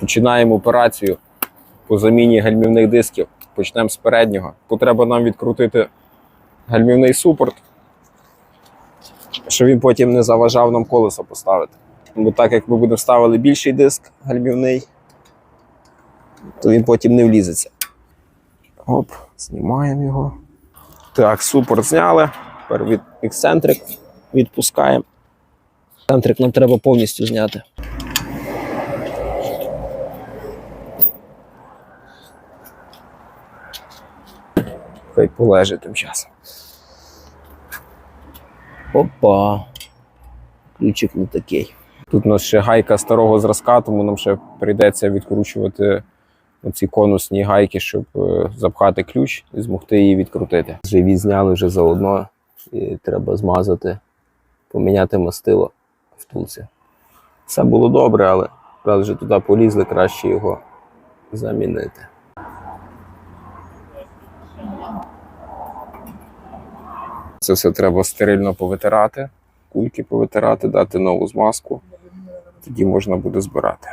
Починаємо операцію по заміні гальмівних дисків. Почнемо з переднього. Потреба нам відкрутити гальмівний супорт, щоб він потім не заважав нам колесо поставити. Бо так як ми будемо ставили більший диск гальмівний, то він потім не влізеться. Оп, знімаємо його. Так, супорт зняли. Тепер від ексцентрик відпускаємо. Ексцентрик нам треба повністю зняти. Хай полежить тим часом. Опа. Ключик не такий. Тут у нас ще гайка старого зразка, тому нам ще прийдеться відкручувати оці конусні гайки, щоб е, запхати ключ і змогти її відкрутити. Живі зняли вже заодно, і треба змазати, поміняти мастило в втулці. Все було добре, але раз вже туди полізли, краще його замінити. Це все треба стерильно повитирати, кульки повитирати, дати нову змазку. Тоді можна буде збирати.